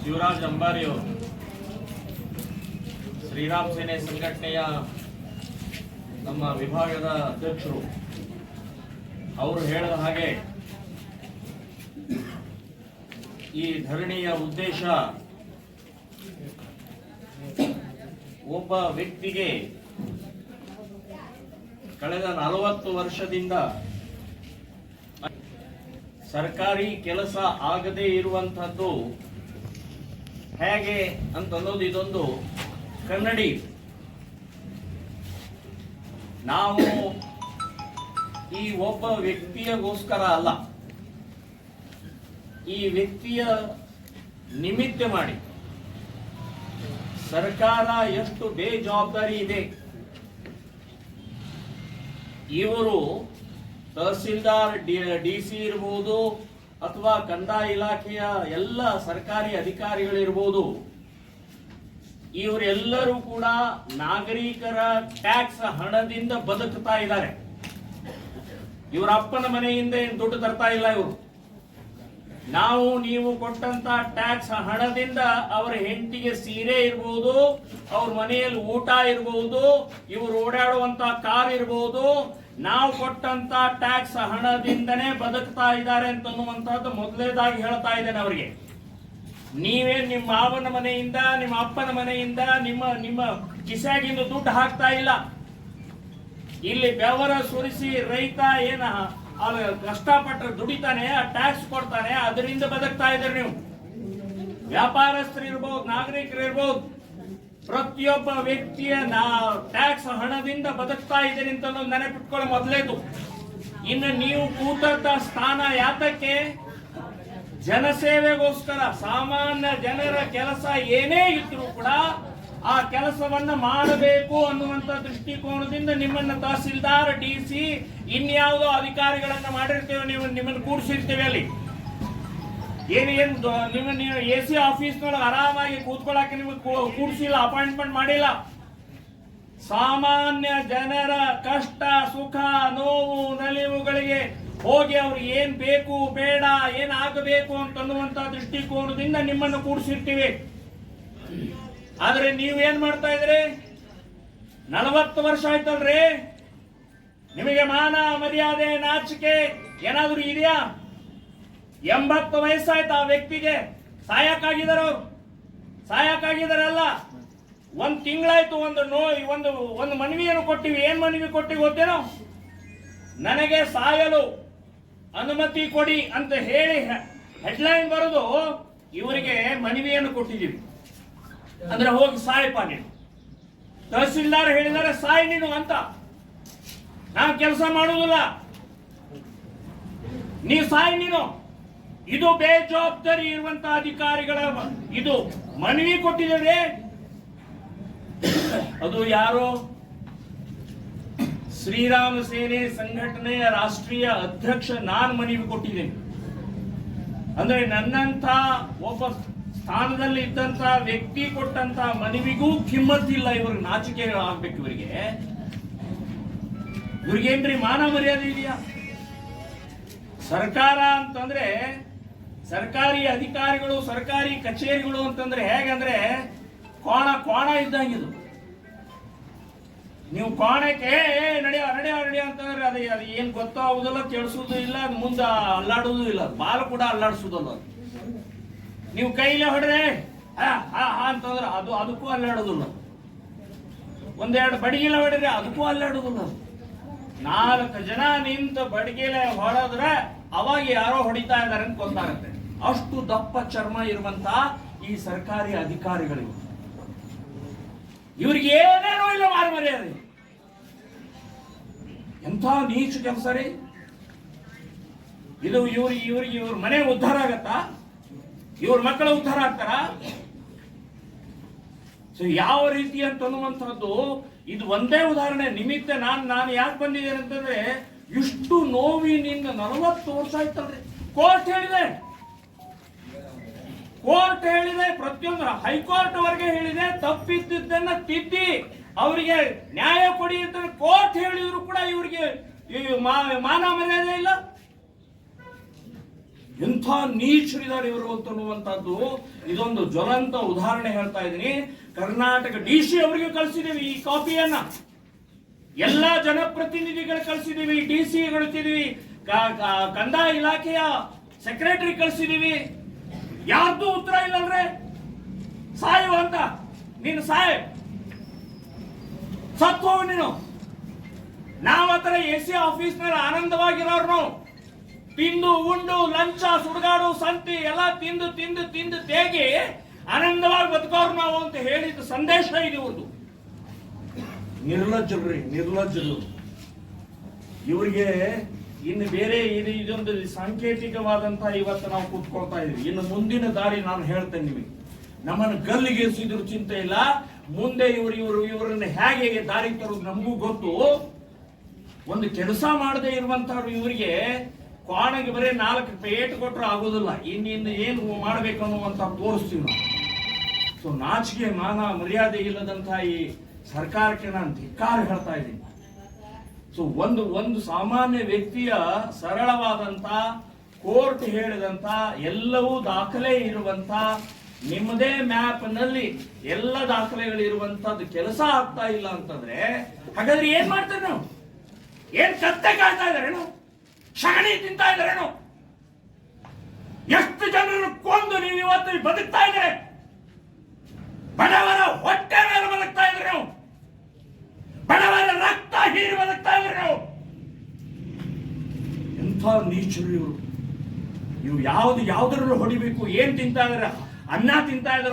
ಶಿವರಾಜ್ ಅಂಬಾರಿಯವರು, ಶ್ರೀರಾಮ್ ಸೇನೆ ಸಂಘಟನೆಯ ನಮ್ಮ ವಿಭಾಗದ ಅಧ್ಯಕ್ಷರು, ಅವರು ಹೇಳಿದ ಹಾಗೆ ಈ ಧರಣಿಯ ಉದ್ದೇಶ ಒಬ್ಬ ವ್ಯಕ್ತಿಗೆ ಕಳೆದ ನಲವತ್ತು ವರ್ಷದಿಂದ ಸರ್ಕಾರಿ ಕೆಲಸ ಆಗದೇ ಇರುವಂತಹದ್ದು ಹೇಗೆ ಅಂತ ಅನ್ನೋದು ಇದೊಂದು ಕನ್ನಡಿ. ನಾವು ಈ ಒಬ್ಬ ವ್ಯಕ್ತಿಯಗೋಸ್ಕರ ಅಲ್ಲ, ಈ ವ್ಯಕ್ತಿಯ ನಿಮಿತ್ತ ಮಾಡಿ. ಸರ್ಕಾರ ಎಷ್ಟು ಬೇಜವಾಬ್ದಾರಿ ಇದೆ. ಇವರು ತಹಸೀಲ್ದಾರ್, ಡಿ ಸಿ ಇರ್ಬೋದು ಅಥವಾ ಕಂದಾಯ ಇಲಾಖೆಯ ಎಲ್ಲ ಸರ್ಕಾರಿ ಅಧಿಕಾರಿಗಳಿರ್ಬೋದು, ಇವರೆಲ್ಲರೂ ಕೂಡ ನಾಗರಿಕರ ಟ್ಯಾಕ್ಸ್ ಹಣದಿಂದ ಬದುಕ್ತಾ ಇದ್ದಾರೆ. ಇವರ ಅಪ್ಪನ ಮನೆಯಿಂದ ಏನು ದುಡ್ಡು ತರ್ತಾ ಇಲ್ಲ ಇವರು. ನಾವು ನೀವು ಕೊಟ್ಟಂತ ಟ್ಯಾಕ್ಸ್ ಹಣದಿಂದ ಅವರ ಹೆಂಡತಿಗೆ ಸೀರೆ ಇರ್ಬೋದು, ಅವ್ರ ಮನೆಯಲ್ಲಿ ಊಟ ಇರ್ಬೋದು, ಇವರು ಓಡಾಡುವಂತ ಕಾರ್ ಇರ್ಬೋದು ನಾವು ಕೊಟ್ಟಂತ ಟ್ಯಾಕ್ಸ್ ಹಣದಿಂದನೇ ಬದುಕ್ತಾ ಇದ್ದಾರೆ ಅಂತ ಅನ್ನುವಂಥದ್ದು ಮೊದಲೇದಾಗಿ ಹೇಳ್ತಾ ಇದ್ದೇನೆ ಅವರಿಗೆ. ನೀವೇ ನಿಮ್ಮ ಮಾವನ ಮನೆಯಿಂದ, ನಿಮ್ಮ ಅಪ್ಪನ ಮನೆಯಿಂದ, ನಿಮ್ಮ ನಿಮ್ಮ ಕಿಸಾಗಿಂದು ದುಡ್ಡು ಹಾಕ್ತಾ ಇಲ್ಲ. ಇಲ್ಲಿ ಬೆವರ ಸುರಿಸಿ ರೈತ ಏನ ಕಷ್ಟಪಟ್ಟರೆ ಕಷ್ಟಪಟ್ಟು ದುಡಿತಾನೆ, ಆ ಟ್ಯಾಕ್ಸ್ ಕೊಡ್ತಾನೆ, ಅದರಿಂದ ಬದುಕ್ತಾ ಇದ್ದಾರೆ ನೀವು. ನಾಗರಿಕರು ಇರ್ಬೋದು ಪ್ರತಿಯೊಬ್ಬ ವ್ಯಕ್ತಿಯ ನಾ ಟ್ಯಾಕ್ಸ್ ಹಣದಿಂದ ಬದುಕ್ತಾ ಇದ್ದೀನಿ ಅಂತ ನೆನಪಿಟ್ಕೊಳ್ಳೋ ಮೊದಲೇದು. ಇನ್ನು ನೀವು ಕೂತಂತ ಸ್ಥಾನ ಯಾತಕ್ಕೆ? ಜನಸೇವೆಗೋಸ್ಕರ ಸಾಮಾನ್ಯ ಜನರ ಕೆಲಸ ಏನೇ ಇದ್ರೂ ಕೂಡ ಆ ಕೆಲಸವನ್ನ ಮಾಡಬೇಕು ಅನ್ನುವಂತ ದೃಷ್ಟಿಕೋನದಿಂದ ನಿಮ್ಮನ್ನ ತಹಸೀಲ್ದಾರ್, ಡಿ ಸಿ, ಇನ್ಯಾವುದೋ ಅಧಿಕಾರಿಗಳನ್ನ ಮಾಡಿರ್ತೇವೆ ನೀವು ನಿಮ್ಮನ್ನು ಕೂಡಿಸಿರ್ತೇವೆ ಅಲ್ಲಿ. ಏನು ಏನು ನಿಮ್ಮ ನೀವು ಎ ಸಿ ಆಫೀಸ್ನೊಳಗೆ ಆರಾಮಾಗಿ ಕೂತ್ಕೊಳ್ಳೋಕೆ ನಿಮಗೆ ಕೂಡಿಸಿಲ್ಲ, ಅಪಾಯಿಂಟ್ಮೆಂಟ್ ಮಾಡಿಲ್ಲ. ಸಾಮಾನ್ಯ ಜನರ ಕಷ್ಟ, ಸುಖ, ನೋವು, ನಲಿವುಗಳಿಗೆ ಹೋಗಿ ಅವ್ರು ಏನ್ ಬೇಕು, ಬೇಡ ಏನಾಗಬೇಕು ಆಗಬೇಕು ಅಂತನ್ನುವಂತ ದೃಷ್ಟಿಕೋನದಿಂದ ನಿಮ್ಮನ್ನು ಕೂಡಿಸಿರ್ತೀವಿ. ಆದ್ರೆ ನೀವೇನ್ ಮಾಡ್ತಾ ಇದ್ರಿ? ನಲವತ್ತು ವರ್ಷ ಆಯ್ತಲ್ರಿ? ನಿಮಗೆ ಮಾನ ಮರ್ಯಾದೆ ನಾಚಿಕೆ ಏನಾದ್ರೂ ಇದೆಯಾ? ಎಂಬತ್ತು ವಯಸ್ಸಾಯ್ತು ಆ ವ್ಯಕ್ತಿಗೆ. ಸಾಯಕ್ಕಾಗಿದ್ದಾರೆ? ಅವ್ರು ಸಾಯಕ್ಕಾಗಿದ್ದಾರಲ್ಲ. ಒಂದು ತಿಂಗಳಾಯ್ತು, ಒಂದು ನೋ, ಒಂದು ಒಂದು ಮನವಿಯನ್ನು ಕೊಟ್ಟಿವಿ. ಏನ್ ಮನವಿ ಕೊಟ್ಟಿವಿ ಗೊತ್ತೇನೋ? ನನಗೆ ಸಾಯಲು ಅನುಮತಿ ಕೊಡಿ ಅಂತ ಹೇಳಿ ಹೆಡ್ಲೈನ್ ಬರೋದು ಇವರಿಗೆ ಮನವಿಯನ್ನು ಕೊಟ್ಟಿದ್ದೀವಿ. ಅಂದ್ರೆ ಹೋಗಿ ಸಾಯಪ್ಪ ನೀನು ತಹಸೀಲ್ದಾರ್ ಹೇಳಿದಾರೆ ಸಾಯ್ ನೀನು ಅಂತ. ನಾವು ಕೆಲಸ ಮಾಡುವುದಿಲ್ಲ. ನೀವು ಸಾಯ್ ನೀನು. ಇದು ಬೇಜವಾಬ್ದಾರಿ ಇರುವಂತ ಅಧಿಕಾರಿಗಳ ಇದು ಮನವಿ ಕೊಟ್ಟಿದ್ದೇವೆ. ಅದು ಯಾರು? ಶ್ರೀರಾಮ ಸೇನೆ ಸಂಘಟನೆಯ ರಾಷ್ಟ್ರೀಯ ಅಧ್ಯಕ್ಷ ನಾನು ಮನವಿ ಕೊಟ್ಟಿದ್ದೇನೆ. ಅಂದ್ರೆ ನನ್ನಂತ ಒಬ್ಬ ಸ್ಥಾನದಲ್ಲಿ ಇದ್ದಂತ ವ್ಯಕ್ತಿ ಕೊಟ್ಟಂತ ಮನವಿಗೂ ಕಿಮ್ಮತ್ತಿಲ್ಲ ಇವ್ರಿಗೆ ನಾಚಿಕೆ ಆಗ್ಬೇಕು ಇವರಿಗೆ. ಇವ್ರಿಗೇನ್ರಿ ಮಾನ ಮರ್ಯಾದೆ ಇದೆಯಾ? ಸರ್ಕಾರ ಅಂತಂದ್ರೆ ಸರ್ಕಾರಿ ಅಧಿಕಾರಿಗಳು, ಸರ್ಕಾರಿ ಕಚೇರಿಗಳು ಅಂತಂದ್ರೆ ಹೇಗಂದ್ರೆ ಕೋಣ ಕೋಣ ಇದ್ದಂಗಿದು. ನೀವು ಕೋಣಕ್ಕೆ ನಡೆಯ ನಡೆಯ ನಡೆಯ ಅಂತಂದ್ರೆ ಅದು ಅದು ಏನ್ ಗೊತ್ತಾಗುದಿಲ್ಲ ಕೇಳಿಸೋದು ಇಲ್ಲ, ಅದು ಮುಂದೆ ಅಲ್ಲಾಡೋದೂ ಇಲ್ಲ ಬಾಲ್ ಕೂಡ ಅಲ್ಲಾಡಿಸೋದಲ್ಲ ನೀವು ಕೈಲೇ ಹೊಡ್ರೆ ಹಾ ಹಾ ಹಾ ಅಂತಂದ್ರೆ ಅದು, ಅದಕ್ಕೂ ಅಲ್ಲಾಡೋದಿಲ್ಲ. ಒಂದೆರಡು ಬಡಿಗೆಲ ಹೊಡಿದ್ರೆ ಅದಕ್ಕೂ ಅಲ್ಲಾಡೋದಿಲ್ಲ ನಾಲ್ಕು ಜನ ನಿಂತು ಬಡಿಗೆಲೆ ಹೊಡೆದ್ರೆ ಅವಾಗ ಯಾರೋ ಹೊಡಿತಾ ಇದ್ದಾರೆ ಅಂತ ಗೊತ್ತಾಗುತ್ತೆ. ಅಷ್ಟು ದಪ್ಪ ಚರ್ಮ ಇರುವಂತ ಈ ಸರ್ಕಾರಿ ಅಧಿಕಾರಿಗಳಿವೆ. ಇವ್ರಿಗೆ ಏನೇನೋ ಇಲ್ಲ ಮಾರು ಮರ್ಯಾದೆ. ಎಂಥ ನೀಚ ಕೆಲಸ ರೀ ಇದು ಇವ್ರಿಗೆ ಇವ್ರಿಗೆ ಇವ್ರ ಮನೆ ಉದ್ಧಾರ ಆಗತ್ತಾ? ಇವ್ರ ಮಕ್ಕಳ ಉದ್ಧಾರ ಆಗ್ತಾರ? ಸೊ ಯಾವ ರೀತಿ ಅಂತ ಅನ್ನುವಂಥದ್ದು ಇದು ಒಂದೇ ಉದಾಹರಣೆ. ನಿಮಿತ್ತ ನಾನು ನಾನು ಯಾಕೆ ಬಂದಿದ್ದೇನೆ ಅಂತಂದ್ರೆ, ಇಷ್ಟು ನೋವಿನಿಂದ ನಲವತ್ತು ವರ್ಷ ಆಯ್ತಲ್ರಿ. ಕೋರ್ಟ್ ಹೇಳಿದೆ. ಕೋರ್ಟ್ ಹೇಳಿದೆ, ಪ್ರತಿಯೊಂದು ಹೈಕೋರ್ಟ್ ವರೆಗೆ ಹೇಳಿದೆ ತಪ್ಪಿದ್ದನ್ನ ತಿದ್ದಿ ಅವರಿಗೆ ನ್ಯಾಯ ಕೊಡಿ ಅಂತ ಕೋರ್ಟ್ ಹೇಳಿದ್ರು ಕೂಡ ಇವರಿಗೆ ಮಾನ ಮರ್ಯಾದೆ ಇಲ್ಲ. ಎಂಥ ನೀಚರಿದ್ದಾರೆ ಇವರು ಅಂತನ್ನುವಂಥದ್ದು ಇದೊಂದು ಜ್ವಲಂತ ಉದಾಹರಣೆ ಹೇಳ್ತಾ ಇದ್ದೀನಿ. ಕರ್ನಾಟಕ ಡಿ ಸಿ ಅವರಿಗೆ ಕಳಿಸಿದ್ದೀವಿ ಈ ಕಾಪಿಯನ್ನ. ಎಲ್ಲಾ ಜನಪ್ರತಿನಿಧಿಗಳು ಕಳಿಸಿದೀವಿ ಡಿ ಸಿ ಕಳಿಸಿದೀವಿ ಕಂದಾಯ ಇಲಾಖೆಯ ಸೆಕ್ರೆಟರಿ ಕಳಿಸಿದೀವಿ ಯಾರ್ದು ಉತ್ತರ ಇಲ್ಲಲ್ರೆ? ಸಾಯು ಅಂತ. ನೀನು ಸಾಯ್. ಸತ್ತು ನೀನು. ನಾವ್ ಹತ್ರ ಎ ಸಿ ಆಫೀಸ್ನಲ್ಲಿ ಆನಂದವಾಗಿರೋರು ನಾವು. ತಿಂದು, ಉಂಡು, ಲಂಚ, ಸುಡುಗಾಡು, ಸಂತಿ ಎಲ್ಲ ತಿಂದು ತಿಂದು ತಿಂದು ತೇಗಿ ಆನಂದವಾಗಿ ಬದುಕೋರು ನಾವು ಅಂತ ಹೇಳಿದ ಸಂದೇಶ ಇದು ಒಂದು ನಿರ್ಲಜ್ಜರ್ರಿ ನಿರ್ಲಜ್ಜರು. ಇವರಿಗೆ ಇನ್ನು ಬೇರೆ ಇದು ಇದೊಂದು ಸಾಂಕೇತಿಕವಾದಂತಹ ಇವತ್ತು ನಾವು ಕೂತ್ಕೊಳ್ತಾ ಇದೀವಿ. ಇನ್ನು ಮುಂದಿನ ದಾರಿ ನಾನು ಹೇಳ್ತೇನೆ ನಿಮಗೆ. ನಮ್ಮನ್ನು ಗಲ್ಲಿಗೆ ಎಸಿದ್ರು ಚಿಂತೆ ಇಲ್ಲ. ಮುಂದೆ ಇವರು ಇವರು ಇವರನ್ನ ಹೇಗೆ ದಾರಿ ತರೋದು ನಮಗೂ ಗೊತ್ತು. ಒಂದು ಕೆಲಸ ಮಾಡದೆ ಇರುವಂತವ್ರು ಇವರಿಗೆ ಕ್ವಾಣಗೆ ಬರೀ ನಾಲ್ಕು ಪೇಟ್ ಕೊಟ್ಟರು ಆಗೋದಿಲ್ಲ. ಇನ್ನಿನ್ನು ಏನು ಮಾಡಬೇಕು ಅನ್ನುವಂತ ತೋರಿಸ್ತೀವಿ ನಾವು. ಸೊ ನಾಚಿಕೆ ಮಾನ ಮರ್ಯಾದೆ ಇಲ್ಲದಂತಹ ಈ ಸರ್ಕಾರಕ್ಕೆ ನಾನು ಧಿಕ್ಕಾರ ಹೇಳ್ತಾ ಇದ್ದೀನಿ. ಸೊ ಒಂದು ಒಂದು ಸಾಮಾನ್ಯ ವ್ಯಕ್ತಿಯ ಸರಳವಾದಂತ ಕೋರ್ಟ್ ಹೇಳಿದಂತ ಎಲ್ಲವೂ ದಾಖಲೆ ಇರುವಂತ ನಿಮ್ಮದೇ ಮ್ಯಾಪ್ನಲ್ಲಿ ಎಲ್ಲ ದಾಖಲೆಗಳು ಇರುವಂತದ್ದು ಕೆಲಸ ಆಗ್ತಾ ಇಲ್ಲ ಅಂತಂದ್ರೆ, ಹಾಗಾದ್ರೆ ಏನ್ ಮಾಡ್ತಾರೆ ನಾವು? ಏನ್ ಕತ್ತೆ ಕಾಯ್ತಾ ಇದಾರೇನು ಶಗಣಿ ತಿಂತಾ ಇದಾರೇನು ಎಷ್ಟು ಜನರು ಕೊಂದು ನೀವು ಇವತ್ತು ಬದುಕ್ತಾ ಇದ್ದಾರೆ ಬಡವರ ಹೊಟ್ಟೆ ಮೇಲೆ ಬದುಕ್ತಾ ಇದ್ರಿ ನೀವು ಬಡವರ ರಕ್ತ ಹೀರಿ ಬದುಕ್ತಾ ಇದ್ರಿ ನೀವು ಎಂಥ ನೀಚರು ಇವರು ಇವು ಯಾವ್ದು ಯಾವ್ದ್ರಲ್ಲೂ ಹೊಡಿಬೇಕು ಏನ್ ತಿಂತಾ ಇದಾರೆ ಅನ್ನ ತಿಂತಾ ಇದಾರೆ.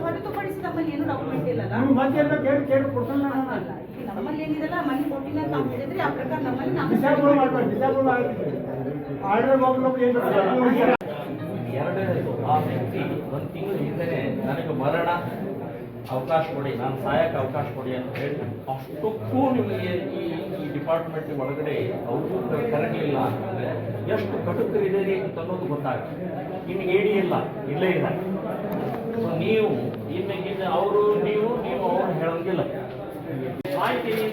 ಹೊರತುಪಡಿಸಿ ತಮ್ಮಲ್ಲಿ ಏನು ಡಾಕ್ಯುಮೆಂಟ್ ಇಲ್ಲಲ್ಲ. ನೀವು ಮತ್ತೆ ಎಲ್ಲ ಕೇಳಿ ಕೇಳಿ ಕೊಡ್ತಾನೆ ನಾನು. ಅಲ್ಲ, ನಮ್ಮಲ್ಲಿ ಏನಿದೆಲ್ಲ ಮನೆ ಕೊಟ್ಟಿಲ್ಲ ಅಂತ ಹೇಳಿದ್ರೆ ಆ ಪ್ರಕಾರ ನಮ್ಮಲ್ಲಿ ಎರಡನೇದು ಆ ವ್ಯಕ್ತಿ ಒಂದು ತಿಂಗಳು ಹಿಂದೆ ನನಗೆ ಮರಣ. ಅವಕಾಶ ಕೊಡಿ ನಾನು ಸಹಾಯಕ್ಕೆ ಅವಕಾಶ ಕೊಡಿ ಅಂತ ಹೇಳಿ ಅಷ್ಟಕ್ಕೂ ನಿಮಗೆ ಈ ಈ ಡಿಪಾರ್ಟ್ಮೆಂಟ್ ಒಳಗಡೆ ಅವರು ಕರಗಲಿಲ್ಲ ಅಂತಂದರೆ ಎಷ್ಟು ಕಟುಕರಿದೆ ಅಂತ ಅನ್ನೋದು ಗೊತ್ತಾಗುತ್ತೆ ಇನ್ನು ಏಡಿ ಇಲ್ಲ ಇಲ್ಲೇ ಇಲ್ಲ ಸೊ ನೀವು ಇನ್ನು ಇನ್ನು ಅವರು ನೀವು ನೀವು ಅವ್ರು ಹೇಳಂಗಿಲ್ಲ ಸಾಯ್ತೀವಿ